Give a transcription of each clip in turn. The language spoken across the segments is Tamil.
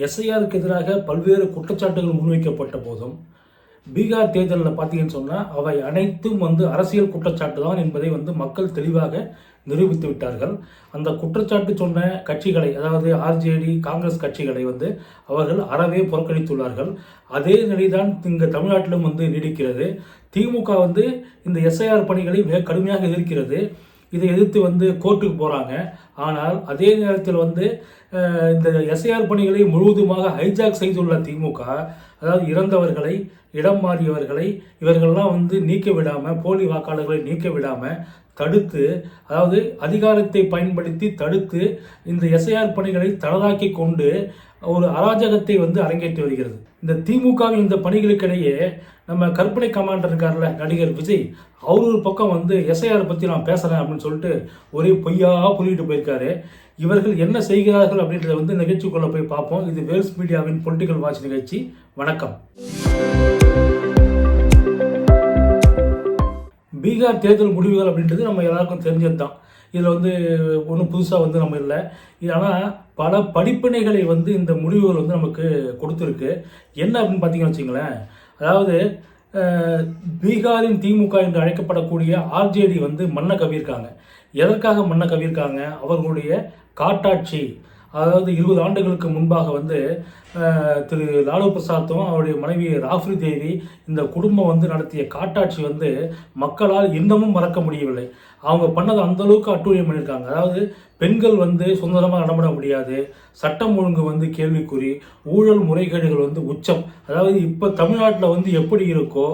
எஸ்ஐஆருக்கு எதிராக பல்வேறு குற்றச்சாட்டுகள் முன்வைக்கப்பட்ட போதும் பீகார் தேர்தலில் பார்த்தீங்கன்னு சொன்னால் அவை அனைத்தும் வந்து அரசியல் குற்றச்சாட்டு தான் என்பதை வந்து மக்கள் தெளிவாக நிரூபித்து விட்டார்கள். அந்த குற்றச்சாட்டு சொன்ன கட்சிகளை அதாவது ஆர்ஜேடி காங்கிரஸ் கட்சிகளை வந்து அவர்கள் அறவே புறக்கணித்துள்ளார்கள். அதே நிலைதான் இங்கே தமிழ்நாட்டிலும் வந்து நீடிக்கிறது. திமுக வந்து இந்த எஸ்ஐஆர் பணிகளை மிக கடுமையாக எதிர்க்கிறது. இதை எதிர்த்து வந்து கோர்ட்டுக்கு போகிறாங்க ஆனால் அதே நேரத்தில் வந்து இந்த எஸ்ஐஆர் பணிகளை முழுவதுமாக ஹைஜாக் செய்துள்ள திமுக அதாவது இறந்தவர்களை இடம் மாறியவர்களை இவர்கள்லாம் வந்து நீக்க விடாமல் போலி வாக்காளர்களை நீக்க விடாமல் தடுத்து அதாவது அதிகாரத்தை பயன்படுத்தி தடுத்து இந்த எஸ்ஐஆர் பணிகளை தனதாக்கி கொண்டு ஒரு அராஜகத்தை வந்து அரங்கேற்றி வருகிறது. இந்த திமுகவின் இந்த பணிகளுக்கிடையே நம்ம கற்பனை கமாண்டர் இருக்கார்ல நடிகர் விஜய் அவர் ஒரு பக்கம் வந்து எஸ்ஐஆர் பற்றி நான் பேசுகிறேன் அப்படின்னு சொல்லிட்டு ஒரே பொய்யா புரியிட்டு போயிருக்காரு. இவர்கள் என்ன செய்கிறார்கள் அப்படின்றத வந்து நிகழ்ச்சிக்குள்ளே போய் பார்ப்போம். இது வேல்ஸ் மீடியாவின் பொலிட்டிக்கல் வாட்ச் நிகழ்ச்சி. வணக்கம். பீகார் தேர்தல் முடிவுகள் அப்படின்றது நம்ம எல்லாருக்கும் தெரிஞ்சது தான் இதில் வந்து ஒன்றும் புதுசாக வந்து நம்ம இல்லை. ஆனால் பல படிப்பினைகளை வந்து இந்த முடிவுகள் வந்து நமக்கு கொடுத்துருக்கு. என்ன அப்படின்னு பார்த்தீங்கன்னு வச்சுங்களேன் அதாவது பீகாரின் திமுக என்று அழைக்கப்படக்கூடிய ஆர்ஜேடி வந்து மண்ணை கவியிருக்காங்க எதற்காக மண்ணை கவியிருக்காங்க அவர்களுடைய காட்டாட்சி. அதாவது இருபது ஆண்டுகளுக்கு முன்பாக வந்து திரு லாலு பிரசாத்தும் அவருடைய மனைவி ராஃப்ரி தேவி இந்த குடும்பம் வந்து நடத்திய காட்டாட்சி வந்து மக்களால் இன்னமும் மறக்க முடியவில்லை. அவங்க பண்ணது அந்த அளவுக்கு அட்டூழியம் பண்ணியிருக்காங்க. அதாவது பெண்கள் வந்து சுதந்திரமாக நடமாட முடியாது. சட்டம் ஒழுங்கு வந்து கேள்விக்குறி ஊழல் முறைகேடுகள் வந்து உச்சம். அதாவது இப்போ தமிழ்நாட்டில் வந்து எப்படி இருக்கோ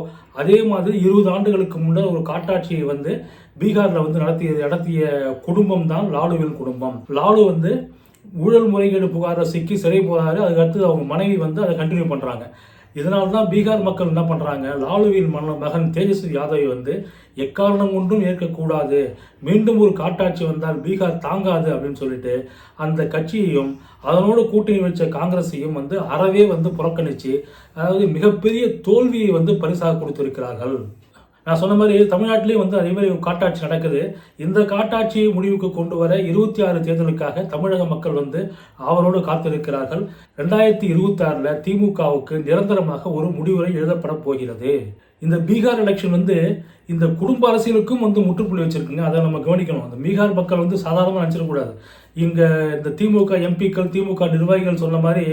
அதே மாதிரி இருபது ஆண்டுகளுக்கு முன்னர் ஒரு காட்டாட்சியை வந்து பீகாரில் வந்து நடத்திய நடத்திய குடும்பம் தான் லாலுவின் குடும்பம். லாலு வந்து ஊழல் முறைகேடு புகாரில் சிக்கி சிறை போகிறாரு அதுக்கு அடுத்து அவங்க மனைவி வந்து அதை கண்டினியூ பண்ணுறாங்க இதனால தான் பீகார் மக்கள் என்ன பண்ணுறாங்க லாலுவின் மன மகன் தேஜஸ்வி யாதவை வந்து எக்காரணம் ஒன்றும் ஏற்கக்கூடாது. மீண்டும் ஒரு காட்டாட்சி வந்தால் பீகார் தாங்காது அப்படின்னு சொல்லிட்டு அந்த கட்சியையும் அதனோடு கூட்டணி வச்ச காங்கிரஸையும் வந்து அறவே வந்து புறக்கணித்து அதாவது மிகப்பெரிய தோல்வியை வந்து பரிசாக கொடுத்திருக்கிறார்கள். நான் சொன்ன மாதிரி தமிழ்நாட்டிலேயும் வந்து அதே மாதிரி காட்டாட்சி நடக்குது. இந்த காட்டாட்சியை முடிவுக்கு கொண்டு வர இருபத்தி ஆறு தேர்தலுக்காக தமிழக மக்கள் வந்து அவரோடு காத்திருக்கிறார்கள். ரெண்டாயிரத்தி இருபத்தி ஆறில் திமுகவுக்கு நிரந்தரமாக ஒரு முடிவுரை எழுதப்பட போகிறது. இந்த பீகார் எலெக்ஷன் வந்து இந்த குடும்ப அரசியலுக்கும் வந்து முற்றுப்புள்ளி வச்சிருக்குங்க. அதை நம்ம கவனிக்கணும். அந்த பீகார் மக்கள் வந்து சாதாரணமாக நினச்சிடக்கூடாது. இங்கே இந்த திமுக எம்பிக்கள் திமுக நிர்வாகிகள் சொன்ன மாதிரி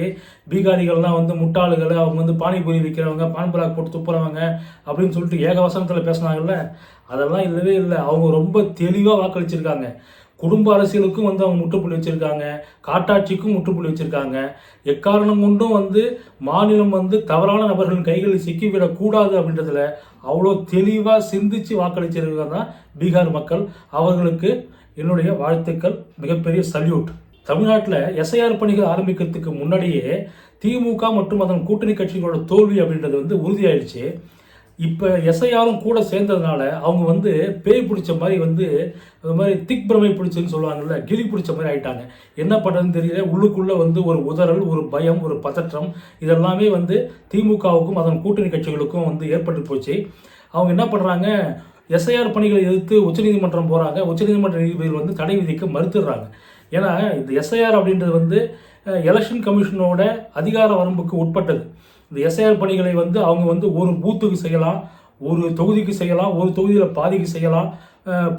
பீகாரிகள்லாம் வந்து முட்டாளுகள் அவங்க வந்து பானிபூரி விற்கிறவங்க பான்பராக் போட்டு துப்புறவங்க அப்படின்னு சொல்லிட்டு ஏகவசனத்தில் பேசினாங்கல்ல? அதெல்லாம் இல்லவே இல்லை. அவங்க ரொம்ப தெளிவாக வாக்களிச்சிருக்காங்க. குடும்ப அரசியலுக்கும் வந்து அவங்க முற்றுப்புள்ளி வச்சுருக்காங்க. காட்டாட்சிக்கும் முற்றுப்புள்ளி வச்சுருக்காங்க. எக்காரணம் கொண்டும் வந்து மாநிலம் வந்து தவறான நபர்களின் கைகளில் சிக்கிவிடக்கூடாது அப்படின்றதுல அவ்வளோ தெளிவாக சிந்திச்சு வாக்களிச்சிருக்கிறது தான் பீகார் மக்கள். அவர்களுக்கு என்னுடைய வாழ்த்துக்கள் மிகப்பெரிய சல்யூட். தமிழ்நாட்டில் எஸ்ஐஆர் பணிகள் ஆரம்பிக்கிறதுக்கு முன்னாடியே திமுக மற்றும் அதன் கூட்டணி கட்சிகளோட தோல்வி அப்படின்றது வந்து உறுதியாயிடுச்சு. இப்போ எஸ்ஐஆரும் கூட சேர்ந்ததுனால அவங்க வந்து பேய் பிடிச்ச மாதிரி வந்து அது மாதிரி திக் பிரமை பிடிச்சதுன்னு சொல்லுவாங்கல்ல கிளி பிடிச்ச மாதிரி ஆகிட்டாங்க என்ன பண்ணுறதுன்னு தெரியல. உள்ளுக்குள்ளே வந்து ஒரு உதறல் ஒரு பயம் ஒரு பதற்றம் இதெல்லாமே வந்து திமுகவுக்கும் அதன் கூட்டணி கட்சிகளுக்கும் வந்து ஏற்பட்டு போச்சு. அவங்க என்ன பண்ணுறாங்க எஸ்ஐஆர் பணிகளை எதிர்த்து உச்சநீதிமன்றம் போகிறாங்க உச்சநீதிமன்ற நீதிபதிகள் வந்து தடை விதிக்க மறுத்துடுறாங்க. ஏன்னா இந்த எஸ்ஐஆர் அப்படின்றது வந்து எலெக்ஷன் கமிஷனோட அதிகார வரம்புக்கு உட்பட்டது. இந்த எஸ்ஐஆர் பணிகளை வந்து அவங்க வந்து ஒரு பூத்துக்கு செய்யலாம் ஒரு தொகுதிக்கு செய்யலாம் ஒரு தொகுதியில் பாதிக்கு செய்யலாம்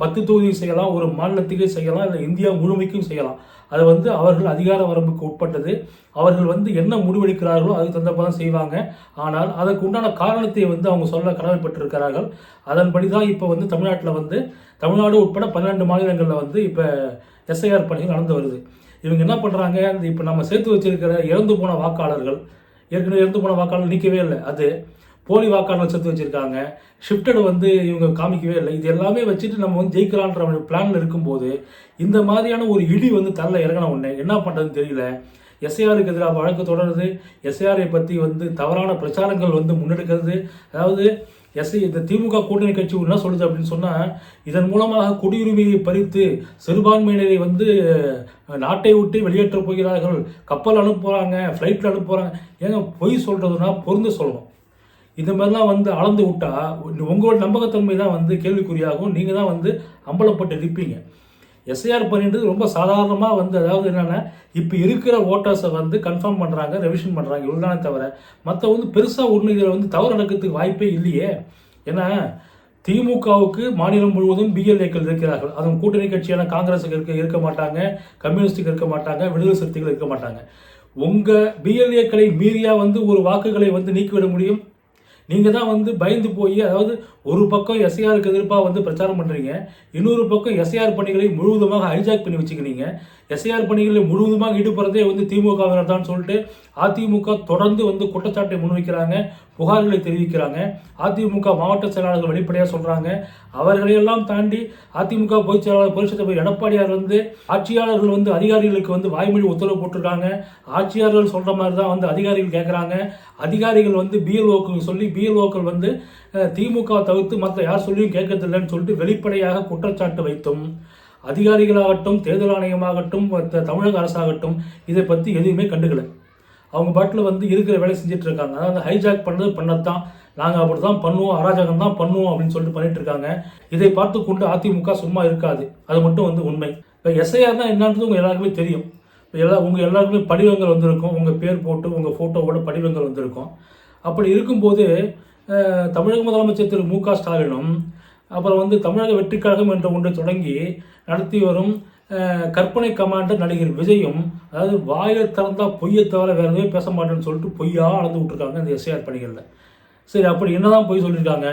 பத்து தொகுதிக்கு செய்யலாம் ஒரு மாநிலத்துக்கு செய்யலாம் இல்லை இந்தியா முழுமைக்கும் செய்யலாம். அது வந்து அவர்கள் அதிகார வரம்புக்கு உட்பட்டது. அவர்கள் வந்து என்ன முடிவெடுக்கிறார்களோ அதுக்கு தந்தப்ப தான் செய்வாங்க. ஆனால் அதற்கு உண்டான காரணத்தை வந்து அவங்க சொல்ல கடமைப்பட்டிருக்கிறார்கள். அதன்படி தான் இப்போ வந்து தமிழ்நாட்டில் வந்து தமிழ்நாடு உட்பட பன்னெண்டு மாநிலங்களில் வந்து இப்போ எஸ்ஐஆர் பணிகள் நடந்து வருது. இவங்க என்ன பண்ணுறாங்க இந்த இப்போ நம்ம சேர்த்து வச்சிருக்கிற இறந்து போன வாக்காளர்கள் ஏற்கனவே இறந்து போன வாக்காளர் நீக்கவே இல்லை. அது போலி வாக்காளர் சேர்த்து வச்சுருக்காங்க. ஷிஃப்டடு வந்து இவங்க காமிக்கவே இல்லை. இது எல்லாமே வச்சுட்டு நம்ம வந்து ஜெயிக்கலான்ற பிளான்ல இருக்கும்போது இந்த மாதிரியான ஒரு இடி வந்து தரல இறங்கின உடனே என்ன பண்ணுறதுன்னு தெரியல. எஸ்ஐஆருக்கு எதிராக வழக்கு தொடருது. எஸ்ஐஆரை பற்றி வந்து தவறான பிரச்சாரங்கள் வந்து முன்னெடுக்கிறது. அதாவது எஸ்ஐ இந்த திமுக கூட்டணி கட்சி என்ன சொல்லுது அப்படின்னு சொன்னால் இதன் மூலமாக குடியுரிமையை பறித்து சிறுபான்மையினரை வந்து நாட்டை விட்டு வெளியேற்றப் போகிறார்கள். கப்பல் அனுப்புகிறாங்க ஃப்ளைட்டில் அனுப்புகிறாங்க ஏங்க பொய் சொல்கிறதுனா பொருந்து சொல்லணும். இந்த மாதிரிலாம் வந்து அளந்து விட்டால் உங்களோட நம்பகத்தன்மை தான் வந்து கேள்விக்குறியாகும். நீங்கள் தான் வந்து அம்பலப்பட்டு இருப்பீங்க. எஸ்ஐஆர் பண்ணின்றது ரொம்ப சாதாரணமாக வந்து அதாவது என்னென்னா இப்போ இருக்கிற ஓட்டர்ஸை வந்து கன்ஃபார்ம் பண்ணுறாங்க ரெவிஷன் பண்ணுறாங்க இவ்வளோதானே தவிர மற்ற வந்து பெருசாக ஒன்று இதில் வந்து தவறு நடக்கிறதுக்கு வாய்ப்பே இல்லையே. ஏன்னா திமுகவுக்கு மாநிலம் முழுவதும் பிஎல்ஏக்கள் இருக்கிறார்கள். அதன் கூட்டணி கட்சியான காங்கிரஸுக்கு இருக்க இருக்க மாட்டாங்க கம்யூனிஸ்டுக்கு இருக்க மாட்டாங்க விடுதலை சிறுத்தைகள் இருக்க மாட்டாங்க. உங்கள் பிஎல்ஏக்களை மீறியா வந்து ஒரு வாக்குகளை வந்து நீக்கிவிட முடியும்? நீங்கள் தான் வந்து பயந்து போய் அதாவது ஒரு பக்கம் எஸ்ஐஆருக்கு எதிர்ப்பாக வந்து பிரச்சாரம் பண்ணுறீங்க இன்னொரு பக்கம் எஸ்ஐஆர் பணிகளை முழுவதுமாக ஹைஜாக் பண்ணி வச்சுக்கிறீங்க. எஸ்ஐஆர் பணிகளில் முழுவதுமாக ஈடுபடுறதே வந்து திமுகவினர் தான் சொல்லிட்டு அதிமுக தொடர்ந்து வந்து குற்றச்சாட்டை முன்வைக்கிறாங்க புகார்களை தெரிவிக்கிறாங்க. அதிமுக மாவட்ட செயலாளர்கள் வெளிப்படையாக சொல்கிறாங்க அவர்களையெல்லாம் தாண்டி அதிமுக பொதுச் செயலாளர் பரிசு தலைவர் எடப்பாடியார் வந்து ஆட்சியாளர்கள் வந்து அதிகாரிகளுக்கு வந்து வாய்மொழி உத்தரவு போட்டிருக்காங்க. ஆட்சியாளர்கள் சொல்கிற மாதிரி தான் வந்து அதிகாரிகள் கேட்குறாங்க அதிகாரிகள் வந்து பிஎல்ஓக்கள் சொல்லி பிஎல்ஓக்கள் வந்து திமுக தவிர்த்து மற்ற யார் சொல்லியும் கேட்கறதில்லைன்னு சொல்லிட்டு வெளிப்படையாக குற்றச்சாட்டு வைத்தும் அதிகாரிகளாகட்டும் தேர்தல் ஆணையமாகட்டும் தமிழக அரசாகட்டும் இதை பற்றி எதுவுமே கண்டுக்கல. அவங்க பாட்டில் வந்து இருக்கிற வேலை செஞ்சுட்டு இருக்காங்க. அதாவது ஹைஜாக் பண்ணது பண்ணத்தான். நாங்கள் அப்படி தான் பண்ணுவோம் அராஜகம் தான் பண்ணுவோம் அப்படின்னு சொல்லிட்டு பண்ணிட்டு இருக்காங்க. இதை பார்த்து கொண்டு அதிமுக சும்மா இருக்காது. அது மட்டும் வந்து உண்மை. இப்போ எஸ்ஐஆர் தான் என்னன்றது உங்கள் எல்லாருக்குமே தெரியும். இப்போ எல்லா உங்கள் எல்லாருக்குமே படிவங்கள் வந்திருக்கும். உங்கள் பேர் போட்டு உங்கள் ஃபோட்டோவோட படிவங்கள் வந்திருக்கும். அப்படி இருக்கும்போது தமிழக முதலமைச்சர் திரு மு க ஸ்டாலினும் அப்புறம் வந்து தமிழக வெற்றிக்கழகம் என்ற ஒன்றை தொடங்கி நடத்தி வரும் கற்பனை கமாண்டர் நடிகர் விஜயும் அதாவது வாயை திறந்தா பொய்யை தவிர வேறு எதுவுமே பேச மாட்டேன்னு சொல்லிட்டு பொய்யா அளந்து விட்ருக்காங்க இந்த எஸ்ஐஆர் பணிகளில். சரி அப்படி என்னதான் பொய் சொல்லியிருக்காங்க?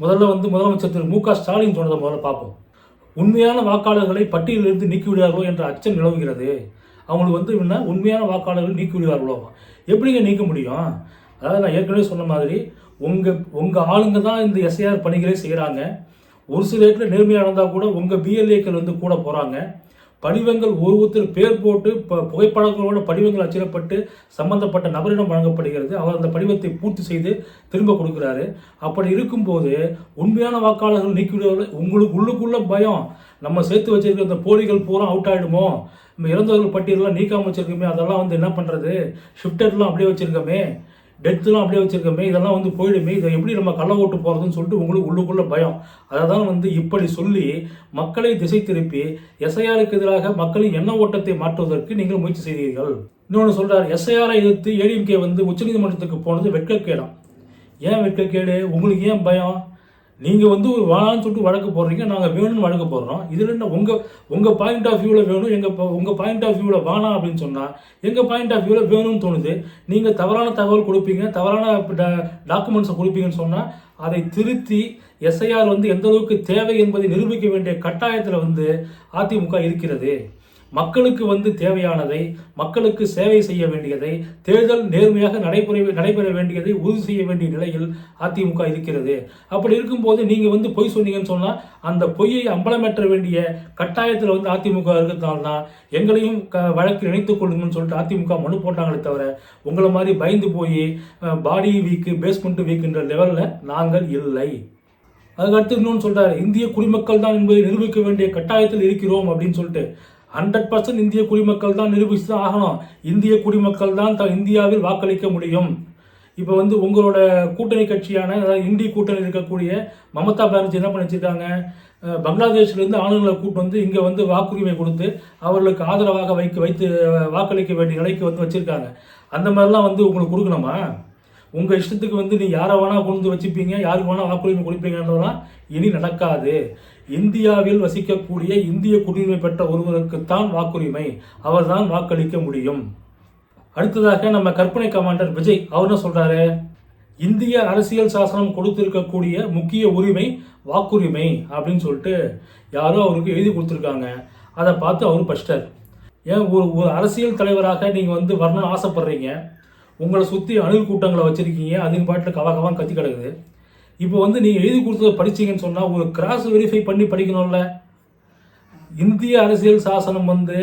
முதல்ல வந்து முதலமைச்சர் திரு மு க ஸ்டாலின் சொன்னதை முதல்ல பார்ப்போம். உண்மையான வாக்காளர்களை பட்டியலிருந்து நீக்கிவிடுவார்களோ என்ற அச்சம் நிலவுகிறது. அவங்களுக்கு வந்து என்ன? உண்மையான வாக்காளர்கள் நீக்கிவிடுவார்களோ. எப்படிங்க நீக்க முடியும்? அதாவது நான் ஏற்கனவே சொன்ன மாதிரி உங்கள் உங்கள் ஆளுங்க தான் இந்த எஸ்ஐஆர் பணிகளை செய்கிறாங்க ஒரு சில இடத்துல நேர்மையாக நடந்தால் கூட உங்கள் பிஎல்ஏக்கள் வந்து கூட போகிறாங்க படிவங்கள் ஒருத்தர் பேர் போட்டு புகைப்படங்களோட படிவங்கள் அச்சிடப்பட்டு சம்பந்தப்பட்ட நபரிடம் வழங்கப்படுகிறது. அவர் அந்த படிவத்தை பூர்த்தி செய்து திரும்ப கொடுக்குறாரு. அப்படி இருக்கும்போது உண்மையான வாக்காளர்கள் நீக்கிவிடுவார்கள் உங்களுக்கு உள்ளுக்குள்ள பயம். நம்ம சேர்த்து வச்சிருக்க அந்த போலிகள் பூரா அவுட் ஆகிடுமோ நம்ம இறந்தவர்கள் பட்டியலெலாம் நீக்காம வச்சிருக்கோமே அதெல்லாம் வந்து என்ன பண்ணுறது ஷிஃப்டர்லாம் அப்படியே வச்சுருக்கோமே. டெத்துலாம் அப்படியே வச்சுருக்கமே இதெல்லாம் வந்து போயிடுமே இதை எப்படி நம்ம கள்ள ஓட்டு போகிறதுன்னு சொல்லிட்டு உங்களுக்கு உள்ளுக்குள்ள பயம். அதை தான் வந்து இப்படி சொல்லி மக்களை திசை திருப்பி எஸ்ஐஆருக்கு எதிராக மக்களின் எண்ண ஓட்டத்தை மாற்றுவதற்கு நீங்கள் முயற்சி செய்தீர்கள். இன்னொன்று சொல்கிறார் எஸ்ஐஆரை எதிர்த்து ஏடிஎம்கே வந்து உச்சநீதிமன்றத்துக்கு போனது வெட்கக்கேடாம். ஏன் வெட்கக்கேடு? உங்களுக்கு ஏன் பயம்? நீங்கள் வந்து ஒரு வேணான்னு சொல்லிட்டு வழக்கு போடுறீங்க நாங்கள் வேணும்னு வழக்கு போடுறோம். இதில் என்ன உங்கள் உங்கள் பாயிண்ட் ஆஃப் வியூவில் வேணும் எங்கள் உங்கள் பாயிண்ட் ஆஃப் வியூவில் வேணாம் அப்படின்னு சொன்னால் எங்கள் பாயிண்ட் ஆஃப் வியூவில் வேணும்னு தோணுது நீங்கள் தவறான தகவல் கொடுப்பீங்க தவறான டாக்குமெண்ட்ஸை கொடுப்பீங்கன்னு சொன்னால் அதை திருத்தி எஸ்ஐஆர் வந்து எந்த அளவுக்கு தேவை என்பதை நிரூபிக்க வேண்டிய கட்டாயத்தில் வந்து அதிமுக இருக்கிறது. மக்களுக்கு வந்து தேவையானதை மக்களுக்கு சேவை செய்ய வேண்டியதை தேர்தல் நேர்மையாக நடைபெற நடைபெற வேண்டியதை உறுதி செய்ய வேண்டிய நிலையில் அதிமுக இருக்கிறது. அப்படி இருக்கும்போது நீங்கள் வந்து பொய் சொன்னீங்கன்னு சொன்னால் அந்த பொய்யை அம்பலமேற்ற வேண்டிய கட்டாயத்தில் வந்து அதிமுக இருக்கிறதால தான் எங்களையும் க வழக்கில் இணைத்துக் கொள்ளுங்கன்னு சொல்லிட்டு அதிமுக மனு போட்டாங்களே தவிர உங்களை மாதிரி பயந்து போய் பாடி வீக்கு பேஸ்மெண்ட் வீக்குன்ற லெவலில் நாங்கள் இல்லை. அதுக்கடுத்து இன்னொன்று சொல்கிறார் இந்திய குடிமக்கள் தான் என்பதை நிரூபிக்க வேண்டிய கட்டாயத்தில் இருக்கிறோம் அப்படின்னு சொல்லிட்டு. ஹண்ட்ரட் பர்சன்ட் இந்திய குடிமக்கள் தான் நிரூபித்து தான் ஆகணும். இந்திய குடிமக்கள் தான் த இந்தியாவில் வாக்களிக்க முடியும். இப்போ வந்து உங்களோட கூட்டணி கட்சியான அதாவது இந்திய கூட்டணி இருக்கக்கூடிய மமதா பானர்ஜி என்ன பண்ணிச்சிருக்காங்க? பங்களாதேஷ்லேருந்து ஆளுங்களை கூட்டு வந்து இங்கே வந்து வாக்குரிமை கொடுத்து அவர்களுக்கு ஆதரவாக வைக்க வைத்து வாக்களிக்க வேண்டிய நிலைக்கு வந்து வச்சுருக்காங்க. அந்த மாதிரிலாம் வந்து உங்களுக்கு கொடுக்கணுமா? உங்கள் இஷ்டத்துக்கு வந்து நீ யாரை வேணால் கொண்டு வச்சுப்பீங்க யாருக்கு வேணால் வாக்குரிமை கொடுப்பீங்கன்றதெல்லாம் இனி நடக்காது. இந்தியாவில் வசிக்கக்கூடிய இந்திய குடியுரிமை பெற்ற ஒருவருக்குத்தான் வாக்குரிமை. அவர்தான் வாக்களிக்க முடியும். அடுத்ததாக நம்ம கற்பனை கமாண்டர் விஜய் அவர் என்ன சொல்றாரு. இந்திய அரசியல் சாசனம் கொடுத்திருக்கக்கூடிய முக்கிய உரிமை வாக்குரிமை அப்படின்னு சொல்லிட்டு யாரோ அவருக்கு எழுதி கொடுத்துருக்காங்க. அதை பார்த்து அவர் பஸ்டர் ஏன் ஒரு ஒரு அரசியல் தலைவராக நீங்கள் வந்து வரணும்னு ஆசைப்படுறீங்க? உங்களை சுற்றி அணில் கூட்டங்களை வச்சுருக்கீங்க. அதுக்கு பாட்டில் கவா கத்தி கிடக்குது. இப்போ வந்து நீங்கள் எழுதி கொடுத்ததை படிச்சீங்கன்னு சொன்னால் ஒரு கிராஸ் வெரிஃபை பண்ணி படிக்கணும்ல. இந்திய அரசியல் சாசனம் வந்து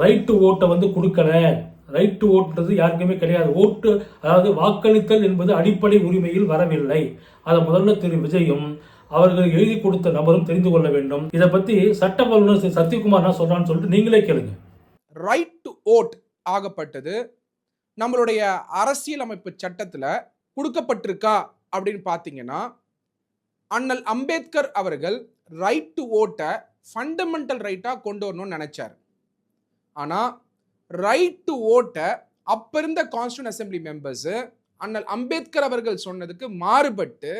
ரைட் டு ஓட்டை வந்து கொடுக்கல. ரைட் டு ஓட்டுன்றது யாருக்குமே கிடையாது. ஓட்டு அதாவது வாக்களித்தல் என்பது அடிப்படை உரிமையில் வரவில்லை. அதை முதல்ல திரு. விஜயும் அவர்கள் எழுதி கொடுத்த நபரும் தெரிந்து கொள்ள வேண்டும். இதை பற்றி சட்ட வல்லுநர் சத்யகுமார் என்ன சொல்கிறான்னு சொல்லிட்டு நீங்களே கேளுங்க. ரைட் டு ஓட் ஆகப்பட்டது. நம்மளுடைய அரசியலமைப்பு சட்டத்தில் கொடுக்கப்பட்டிருக்கா அப்படின்னு பார்த்தீங்கன்னா அண்ணல் அம்பேத்கர் அவர்கள் ரைட் டு ஓட்டை ஃபண்டமெண்டல் ரைட்டாக கொண்டு வரணும்னு நினச்சார். ஆனால் ரைட் டு ஓட்டை அப்போ இருந்த கான்ஸ்டியூன் அசம்பிளி மெம்பர்ஸு அண்ணல் அம்பேத்கர் அவர்கள் சொன்னதுக்கு மாறுபட்டு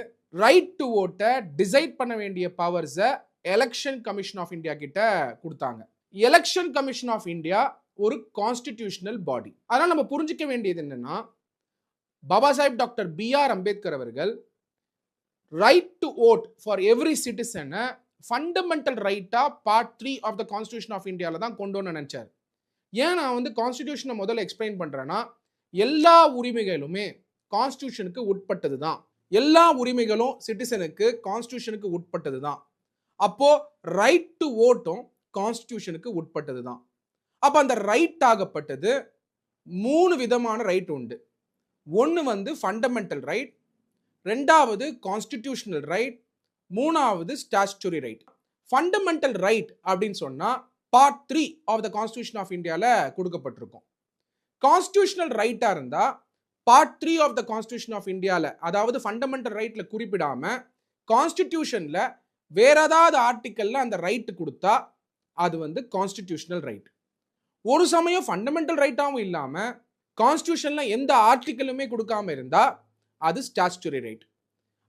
ரைட் டு ஓட்டை டிசைட் பண்ண வேண்டிய பவர்ஸை எலெக்ஷன் கமிஷன் ஆஃப் இந்தியா கிட்ட கொடுத்தாங்க. எலெக்ஷன் கமிஷன் ஆஃப் இந்தியா ஒரு கான்ஸ்டிடியூஷனல் பாடி அதனால் நம்ம புரிஞ்சிக்க வேண்டியது என்னென்னா Baba Saheb doctor B R Ambedkar அவர்கள் right to vote for every சிட்டிசனை fundamental ரைட்டாக part three of the constitution of இந்தியாவில் தான் கொண்டு வந்து ஏன் நான் வந்து கான்ஸ்டியூஷனை முதல்ல எக்ஸ்பிளைன் பண்ணுறேன்னா எல்லா உரிமைகளுமே கான்ஸ்டியூஷனுக்கு உட்பட்டது தான் எல்லா உரிமைகளும் சிட்டிசனுக்கு கான்ஸ்டியூஷனுக்கு உட்பட்டது தான் அப்போது ரைட் டு ஓட்டும் கான்ஸ்டியூஷனுக்கு உட்பட்டது தான் அப்போ அந்த ரைட் ஆகப்பட்டது மூணு விதமான ரைட் உண்டு. ஒன்று வந்து ஃபண்டமெண்டல் ரைட் ரெண்டாவது கான்ஸ்டிடியூஷனல் ரைட் மூணாவது ஸ்டாச்சுரி ரைட் ஃபண்டமெண்டல் ரைட் அப்படின்னு சொன்னால் part three of the constitution of இந்தியாவில் கொடுக்கப்பட்டிருக்கும். கான்ஸ்டியூஷனல் ரைட்டாக இருந்தால் part three of the constitution of இந்தியாவில் அதாவது ஃபண்டமெண்டல் ரைட்டில் குறிப்பிடாமல் கான்ஸ்டிடியூஷனில் வேற ஏதாவது ஆர்டிக்கலில் அந்த ரைட்டு கொடுத்தா அது வந்து கான்ஸ்டிடியூஷனல் ரைட் ஒரு சமயம் ஃபண்டமெண்டல் ரைட்டாகவும் இல்லாமல் கான்ஸ்டியூஷனில் எந்த ஆர்டிக்கலுமே கொடுக்காம இருந்தால் அது ஸ்டாச்சுரி ரைட்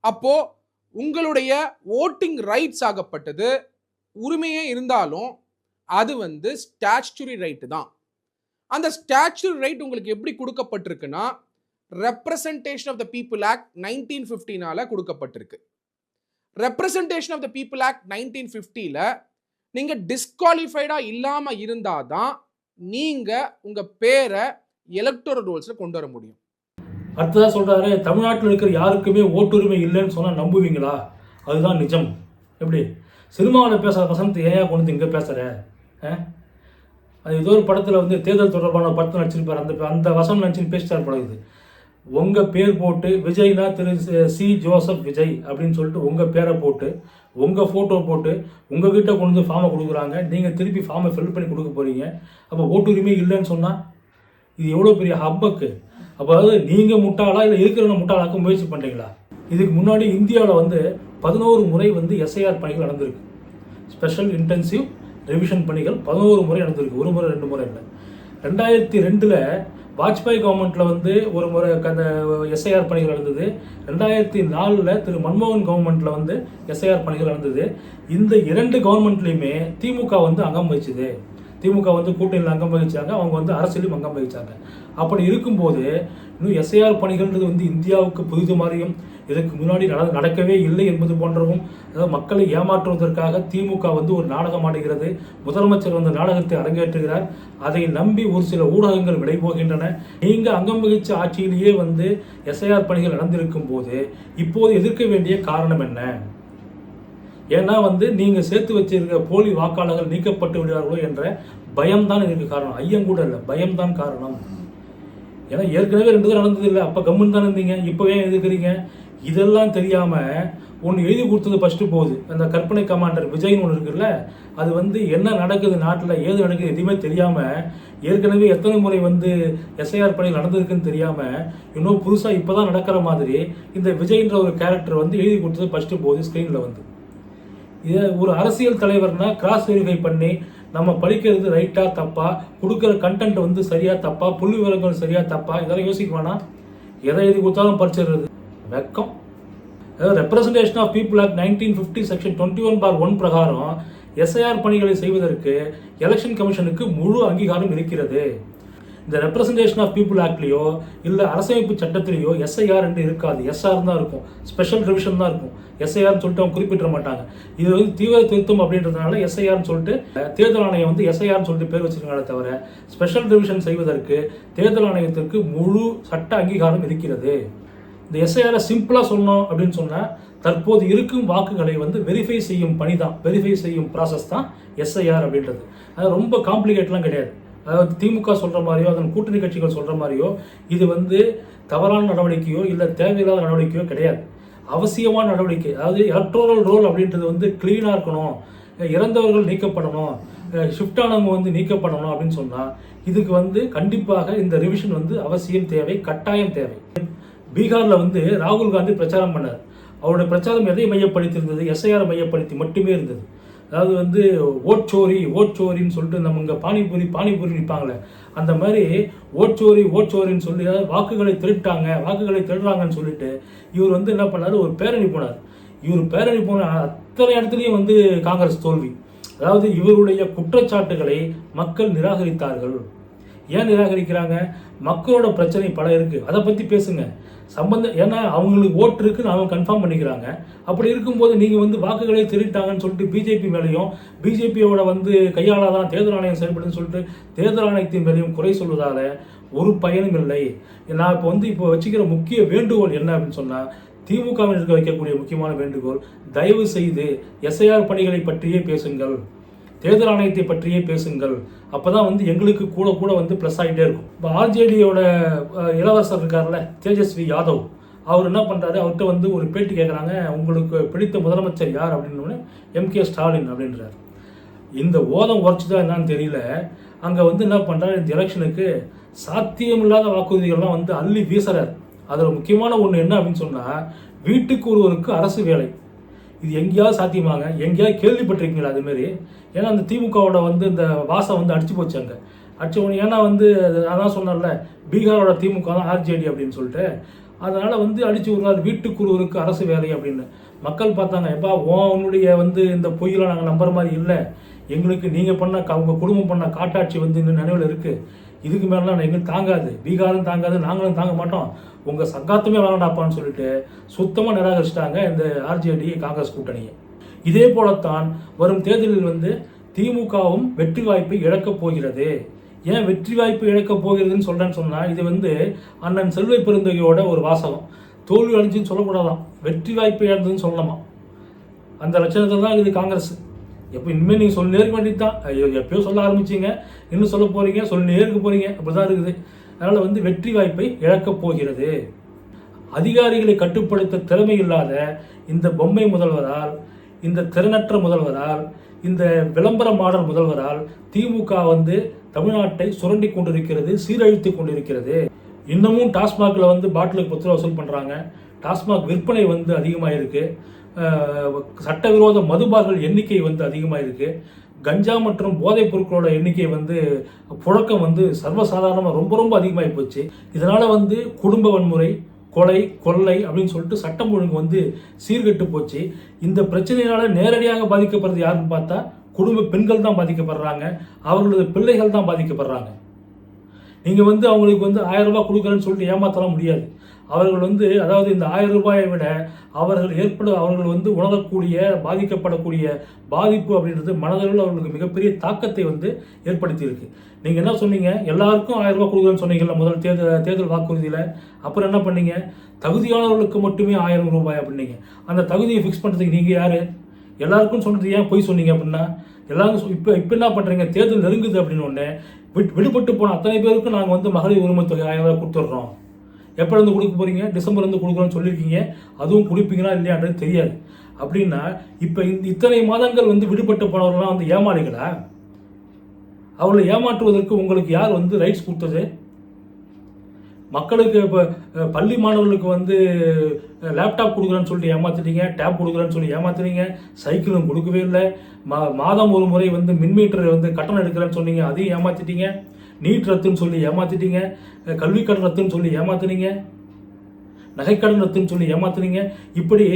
அப்போது உங்களுடைய ஓட்டிங் ரைட்ஸ் ஆகப்பட்டது. உரிமையே இருந்தாலும் அது வந்து ஸ்டாச்சுரி ரைட்டு தான். அந்த ஸ்டாச்சுரி ரைட் உங்களுக்கு எப்படி கொடுக்கப்பட்டிருக்குன்னா representation of the people act nineteen ஃபிஃப்டினால் கொடுக்கப்பட்டிருக்கு. Representation of the people act nineteen ஃபிஃப்டியில் நீங்கள் டிஸ்குவாலிஃபைடாக இல்லாமல் இருந்தால் தான் நீங்கள் உங்கள் பேரை எலக்டோரல் ரோல்ஸில் கொண்டு வர முடியும். அடுத்ததாக சொல்கிறாரு தமிழ்நாட்டில் இருக்கிற யாருக்குமே ஓட்டுரிமை இல்லைன்னு சொன்னால் நம்புவீங்களா? அதுதான் நிஜம். எப்படி? சினிமாவில் பேசுகிற வசந்த் ஏன் கொண்டு வந்து இங்கே பேசுகிற அது ஏதோ ஒரு படத்தில் வந்து தேர்தல் தொடர்பான படத்தை நடிச்சிருப்பார். அந்த அந்த வசனம் நினச்சின்னு பேசிட்டார் பழகுது உங்கள் பேர் போட்டு விஜய்னா திரு சி ஜோசப் விஜய் அப்படின்னு சொல்லிட்டு உங்கள் பேரை போட்டு உங்கள் ஃபோட்டோ போட்டு உங்ககிட்ட கொண்டு வந்து ஃபார்மை கொடுக்குறாங்க. நீங்கள் திருப்பி ஃபார்மை ஃபில் பண்ணி கொடுக்க போகிறீங்க அப்போ ஓட்டுரிமை இல்லைன்னு சொன்னால் இது எவ்வளோ பெரிய ஹப்பக்கு? அப்போ அதாவது நீங்கள் முட்டாளா இல்லை இருக்கிறவங்க முட்டாளாக்க முயற்சி பண்ணுறீங்களா இதுக்கு முன்னாடி இந்தியாவில் வந்து பதினோரு முறை வந்து எஸ்ஐஆர் பணிகள் நடந்திருக்கு. ஸ்பெஷல் இன்டென்சிவ் ரிவிஷன் பணிகள் பதினோரு முறை நடந்திருக்கு. ஒரு முறை ரெண்டு முறை இல்லை. ரெண்டாயிரத்தி ரெண்டில் வாஜ்பாய் கவர்மெண்ட்டில் வந்து ஒரு முறை அந்த எஸ்ஐஆர் பணிகள் நடந்தது. ரெண்டாயிரத்தி நாலில் திரு மன்மோகன் கவர்மெண்ட்டில் வந்து எஸ்ஐஆர் பணிகள் நடந்தது. இந்த இரண்டு கவர்மெண்ட்லேயுமே திமுக வந்து அங்கம் வச்சுது திமுக வந்து கூட்டணியில் அங்கம் வகிச்சாங்க அவங்க வந்து அரசியலும் அங்கம் வகிச்சாங்க. அப்படி இருக்கும்போது இன்னும் எஸ்ஐஆர் பணிகள்ன்றது வந்து இந்தியாவுக்கு புதிது மாதிரியும் இதற்கு முன்னாடி நட நடக்கவே இல்லை என்பது போன்றவும் அதாவது மக்களை ஏமாற்றுவதற்காக திமுக வந்து ஒரு நாடகம் ஆடுகிறது முதலமைச்சர் வந்து நாடகத்தை அரங்கேற்றுகிறார் அதை நம்பி ஒரு சில ஊடகங்கள் விடை போகின்றன அங்கம் வகிச்ச ஆட்சியிலேயே வந்து எஸ்ஐஆர் பணிகள் நடந்திருக்கும் போது இப்போது எதிர்க்க வேண்டிய காரணம் என்ன? ஏன்னா வந்து நீங்கள் சேர்த்து வச்சிருக்க போலி வாக்காளர்கள் நீக்கப்பட்டு விடுவார்களோ என்ற பயம்தான் இதுக்கு காரணம். ஐயம் கூட இல்லை. பயம்தான் காரணம். ஏன்னா ஏற்கனவே ரெண்டு தடவை நடந்தது இல்லை. அப்போ கம்முன்னு தான் இருந்தீங்க. இப்போ ஏன் எதுக்குறீங்க இதெல்லாம் தெரியாமல் ஒன்று எழுதி கொடுத்தது ஃபஸ்ட்டு போகுது. அந்த கற்பனை கமாண்டர் விஜய்னு ஒன்று இருக்குல்ல அது வந்து என்ன நடக்குது நாட்டில் ஏது நடக்குது எதுவுமே தெரியாமல் ஏற்கனவே எத்தனை முறை வந்து எஸ்ஐஆர் பணி நடந்திருக்குன்னு தெரியாமல் இன்னும் புதுசாக இப்போ தான் நடக்கிற மாதிரி இந்த விஜய்ன்ற ஒரு கேரக்டர் வந்து எழுதி கொடுத்தது ஃபஸ்ட்டு போகுது ஸ்க்ரீனில் வந்து. இதை ஒரு அரசியல் தலைவர்னா கிராஸ் வெரிஃபை பண்ணி நம்ம படிக்கிறது ரைட்டாக தப்பா கொடுக்குற கண்டென்ட் வந்து சரியாக தப்பா புள்ளி விவரங்கள் சரியாக தப்பா இதெல்லாம் யோசிக்க வேணாம் எதை எழுதி கொடுத்தாலும் படிச்சிடுறது. வெக்கம். அதாவது representation of people act nineteen fifty section twenty one bar one பிரகாரம் எஸ்ஐஆர் பணிகளை செய்வதற்கு எலெக்ஷன் கமிஷனுக்கு முழு அங்கீகாரம் இருக்கிறது. இந்த ரெப்ரசன்டேஷன் ஆஃப் பீப்புள் ஆக்ட்லேயோ இல்லை அரசமைப்பு சட்டத்திலேயோ எஸ்ஐஆர் என்று இருக்காது. எஸ்ஆர் தான் இருக்கும். ஸ்பெஷல் ரிவிஷன் தான் இருக்கும். எஸ்ஐஆர்னு சொல்லிட்டு அவங்க குறிப்பிட்ட மாட்டாங்க. இது வந்து தீவிர திருத்தம் அப்படின்றதுனால எஸ்ஐஆர்னு சொல்லிட்டு தேர்தல் ஆணையம் வந்து எஸ்ஐஆர்னு சொல்லிட்டு பேர் வச்சிருக்காங்களே தவிர ஸ்பெஷல் ரிவிஷன் செய்வதற்கு தேர்தல் ஆணையத்திற்கு முழு சட்ட அங்கீகாரம் இருக்கிறது. இந்த எஸ்ஐஆரை சிம்பிளாக சொன்னோம் அப்படின்னு சொன்னால் தற்போது இருக்கும் வாக்குகளை வந்து வெரிஃபை செய்யும் பணி தான். வெரிஃபை செய்யும் ப்ராசஸ் தான் எஸ்ஐஆர் அப்படின்றது. அது ரொம்ப காம்ப்ளிகேட்லாம் கிடையாது. அதாவது திமுக சொல்கிற மாதிரியோ அதன் கூட்டணி கட்சிகள் சொல்கிற மாதிரியோ இது வந்து தவறான நடவடிக்கையோ இல்லை தேவையில்லாத நடவடிக்கையோ கிடையாது. அவசியமான நடவடிக்கை. அதாவது எலக்ட்ரோரல் ரோல் அப்படின்றது வந்து க்ளீனாக இருக்கணும். இறந்தவர்கள் நீக்கப்படணும். ஷிஃப்ட் ஆனவங்க வந்து நீக்கப்படணும் அப்படின்னு சொன்னால் இதுக்கு வந்து கண்டிப்பாக இந்த ரிவிஷன் வந்து அவசியம் தேவை கட்டாயம் தேவை. பீகாரில் வந்து ராகுல் காந்தி பிரச்சாரம் பண்ணார். அவருடைய பிரச்சாரம் எதை மையப்படுத்தி இருந்தது எஸ்ஐஆர் மையப்படுத்தி மட்டுமே இருந்தது. அதாவது வந்து ஓட்சோரி ஓட்சோரின்னு சொல்லிட்டு நம்ம இங்கே பானிபூரி பானிபூரி நிற்பாங்களே அந்த மாதிரி ஓட்சோரி ஓட்சோரின்னு சொல்லி வாக்குகளை திருட்டாங்க வாக்குகளை திருடுறாங்கன்னு சொல்லிட்டு இவர் வந்து என்ன பண்ணார்? ஒரு பேரணி போனார். இவர் பேரணி போன அத்தனை இடத்துலையும் வந்து காங்கிரஸ் தோல்வி. அதாவது இவருடைய குற்றச்சாட்டுகளை மக்கள் நிராகரித்தார்கள். ஏன் நிராகரிக்கிறாங்க? மக்களோட பிரச்சனை பல இருக்குது அதை பற்றி பேசுங்க. சம்பந்த ஏன்னா அவங்களுக்கு ஓட்டு இருக்குன்னு அவங்க கன்ஃபார்ம் பண்ணிக்கிறாங்க. அப்படி இருக்கும்போது நீங்கள் வந்து வாக்குகளை திருட்டாங்கன்னு சொல்லிட்டு பிஜேபி மேலேயும் பிஜேபியோட வந்து கையாளாதான் தேர்தல் ஆணையம் செயல்படுன்னு சொல்லிட்டு தேர்தல் ஆணையத்தின் மேலேயும் குறை சொல்வதால் ஒரு பயனும் இல்லை. நான் இப்போ வந்து இப்போ வச்சுக்கிற முக்கிய வேண்டுகோள் என்ன அப்படின்னு சொன்னால் திமுகவினருக்கு வைக்கக்கூடிய முக்கியமான வேண்டுகோள் தயவு செய்து எஸ்ஐஆர் பணிகளை பற்றியே பேசுங்கள். தேர்தல் ஆணையத்தை பற்றியே பேசுங்கள். அப்போ தான் வந்து எங்களுக்கு கூட கூட வந்து ப்ளஸ் ஆகிட்டே இருக்கும். இப்போ ஆர்ஜேடியோட இளவரசர் இருக்கார்ல தேஜஸ்வி யாதவ் அவர் என்ன பண்ணுறாரு அவர்கிட்ட வந்து ஒரு பேட்டி கேட்குறாங்க உங்களுக்கு பிடித்த முதலமைச்சர் யார் அப்படின்னு எம் கே ஸ்டாலின் அப்படின்றார். இந்த ஓதம் உரைச்சுதா என்னன்னு தெரியல. அங்கே வந்து என்ன பண்ணுறாரு இந்த எலெக்ஷனுக்கு சாத்தியமில்லாத வாக்குறுதிகள்லாம் வந்து அள்ளி வீசுறார். அதில் முக்கியமான ஒன்று என்ன அப்படின்னு சொன்னால் வீட்டுக்கு ஒருவருக்கு அரசு வேலை. இது எங்கேயாவது சாத்தியமாங்க. எங்கேயாவது கேள்விப்பட்டிருக்கீங்களா அதுமாரி? ஏன்னா அந்த திமுகவோட வந்து இந்த வாசம் வந்து அடிச்சு போச்சு அங்கே. அடிச்சு ஏன்னா வந்து அதான் சொன்னேன்ல பீகாரோட திமுக தான் ஆர்ஜேடி அப்படின்னு சொல்லிட்டு. அதனால் வந்து அடிச்சு விடுறாரு வீட்டுக்கு ஒருவருக்கு அரசு வேலை அப்படின்னு. மக்கள் பார்த்தாங்க எப்பா உன்னுடைய வந்து இந்த பொய்யெல்லாம் நாங்கள் நம்புற மாதிரி இல்லை. எங்களுக்கு நீங்கள் பண்ண அவங்க குடும்பம் பண்ண காட்டாட்சி வந்து இன்னும் நினைவில் இருக்குது இதுக்கு மேலாம் எங்களுக்கு தாங்காது. பீகாரும் தாங்காது நாங்களும் தாங்க மாட்டோம். உங்கள் சங்காத்தமே வேணாண்டாப்பான்னு சொல்லிட்டு சுத்தமாக நிராகரிச்சிட்டாங்க இந்த ஆர்ஜேடி காங்கிரஸ் கூட்டணியை. இதே போலத்தான் வரும் தேர்தலில் வந்து திமுகவும் வெற்றி வாய்ப்பை இழக்கப் போகிறது. ஏன் வெற்றி வாய்ப்பு இழக்கப் போகிறதுன்னு சொல்கிறேன்னு சொன்னால் இது வந்து அண்ணன் செல்வை பெருந்தகையோட ஒரு வாசகம். தோல்வி அடைஞ்சுன்னு சொல்லக்கூடாதான். வெற்றி வாய்ப்பு இழந்ததுன்னு சொல்லலாமா அந்த லட்சணத்தில் தான் இது காங்கிரஸ். எப்போ இனிமேல் நீங்கள் சொல்லினே இருக்க வேண்டியது தான். ஐயோ எப்பயோ சொல்ல ஆரம்பிச்சீங்க. இன்னும் சொல்ல போறீங்க சொல்லினே இருக்க அப்படி தான் இருக்குது. அதனால் வந்து வெற்றி வாய்ப்பை இழக்கப் போகிறது. அதிகாரிகளை கட்டுப்படுத்த திறமை இல்லாத இந்த பொம்மை முதல்வரால் இந்த திறனற்ற முதல்வரால் இந்த விளம்பர மாடல் முதல்வரால் திமுக வந்து தமிழ்நாட்டை சுரண்டி கொண்டிருக்கிறது சீரழித்து கொண்டிருக்கிறது. இன்னமும் டாஸ்மாகில் வந்து பாட்டிலுக்கு பத்து ரூபா வசூல் பண்ணுறாங்க டாஸ்மாக் விற்பனை வந்து அதிகமாக இருக்குது சட்டவிரோத மதுபார்கள் எண்ணிக்கை வந்து அதிகமாக இருக்குது கஞ்சா மற்றும் போதைப் பொருட்களோட எண்ணிக்கை வந்து புழக்கம் வந்து சர்வசாதாரணமாக ரொம்ப ரொம்ப அதிகமாகி போச்சு. இதனால் வந்து குடும்ப வன்முறை கொலை கொள்ளை அப்படின்னு சொல்லிட்டு சட்டம் ஒழுங்கு வந்து சீர்கெட்டு போச்சு. இந்த பிரச்சனையினால் நேரடியாக பாதிக்கப்படுறது யாருன்னு பார்த்தா குடும்ப பெண்கள் தான் பாதிக்கப்படுறாங்க. அவர்களது பிள்ளைகள் தான் பாதிக்கப்படுறாங்க. நீங்கள் வந்து அவங்களுக்கு வந்து ஆயிரம் ரூபாய் கொடுக்குறேன்னு சொல்லிட்டு ஏமாத்தலாம் முடியாது. அவர்கள் வந்து அதாவது இந்த ஆயிரம் ரூபாயை விட அவர்கள் ஏற்பட அவர்கள் வந்து உணரக்கூடிய பாதிக்கப்படக்கூடிய பாதிப்பு அப்படின்றது மனதளவில் அவர்களுக்கு மிகப்பெரிய தாக்கத்தை வந்து ஏற்படுத்தியிருக்கு. நீங்கள் என்ன சொன்னீங்க? எல்லாருக்கும் ஆயிரம் ரூபாய் கொடுக்குறேன்னு சொன்னீங்கல்ல முதல் தேர்தல் தேர்தல் வாக்குறுதியில். அப்புறம் என்ன பண்ணீங்க? தகுதியானவர்களுக்கு மட்டுமே ஆயிரம் ரூபாய் அப்படின்னீங்க. அந்த தகுதியை ஃபிக்ஸ் பண்ணுறதுக்கு நீங்கள் யார்? எல்லாருக்கும் சொன்னது ஏன் பொய் சொன்னீங்க அப்படின்னா எல்லாரும் இப்போ இப்போ என்ன பண்ணுறீங்க தேர்தல் நெருங்குது அப்படின்னு ஒன்று விட்- விடுபட்டு போன அத்தனை பேருக்கும் நாங்கள் வந்து மகளிர் உரிமை தொகை ஆயிரம் ரூபாய் கொடுத்துட்றோம். எப்போலேருந்து கொடுக்க போகிறீங்க டிசம்பர்லேருந்து கொடுக்குறோன்னு சொல்லியிருக்கீங்க. அதுவும் கொடுப்பீங்களா இல்லையான்றது தெரியாது. அப்படின்னா இப்போ இந்த இத்தனை மாதங்கள் வந்து விடுபட்டு போனவர்கள்லாம் வந்து ஏமாளிகளா? அவர்களை ஏமாற்றுவதற்கு உங்களுக்கு யார் வந்து ரைட்ஸ் கொடுத்தது? மக்களுக்கு இப்போ பள்ளி மாணவர்களுக்கு வந்து லேப்டாப் கொடுக்குறேன்னு சொல்லிட்டு ஏமாத்துட்டீங்க டேப் கொடுக்குறேன்னு சொல்லி ஏமாத்துறீங்க சைக்கிளும் கொடுக்கவே இல்லை. மா மாதம் ஒரு முறை வந்து மின்மீட்டர் வந்து கட்டணம் எடுக்கிறேன்னு சொன்னீங்க அதையும் ஏமாத்திட்டீங்க. நீட் ரத்துன்னு சொல்லி ஏமாத்திட்டீங்க. கல்விக்கடன் ரத்துன்னு சொல்லி ஏமாத்துனீங்க. நகைக்கடன் ரத்துன்னு சொல்லி ஏமாத்துனீங்க. இப்படி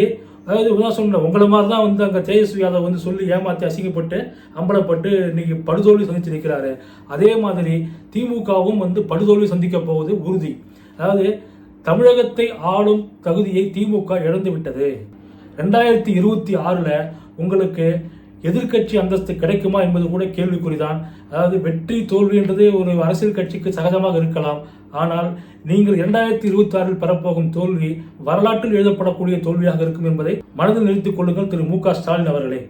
அதாவது உதான் சொன்னேன் உங்களை மாதிரி தான் வந்து அங்கே தேஜஸ்வி யாதவ் வந்து சொல்லி ஏமாற்றி அசிங்கப்பட்டு அம்பலப்பட்டு இன்னைக்கு படுதோல்வி சந்தித்து நிற்கிறாரு அதே மாதிரி திமுகவும் வந்து படுதோல்வி சந்திக்க போவது உறுதி. அதாவது தமிழகத்தை ஆளும் தகுதியை திமுக இழந்து விட்டது ரெண்டாயிரத்தி இருபத்தி ஆறில் உங்களுக்கு எதிர்க்கட்சி அந்தஸ்து கிடைக்குமா என்பது கூட கேள்விக்குறிதான். அதாவது வெற்றி தோல்வி என்றதே ஒரு அரசியல் கட்சிக்கு சகஜமாக இருக்கலாம். ஆனால் நீங்கள் இரண்டாயிரத்தி இருபத்தி ஆறில் பெறப்போகும் தோல்வி வரலாற்றில் எழுதப்படக்கூடிய தோல்வியாக இருக்கும் என்பதை மனதில் நிறுத்திக் கொள்ளுங்கள் திரு மு க ஸ்டாலின் அவர்களே.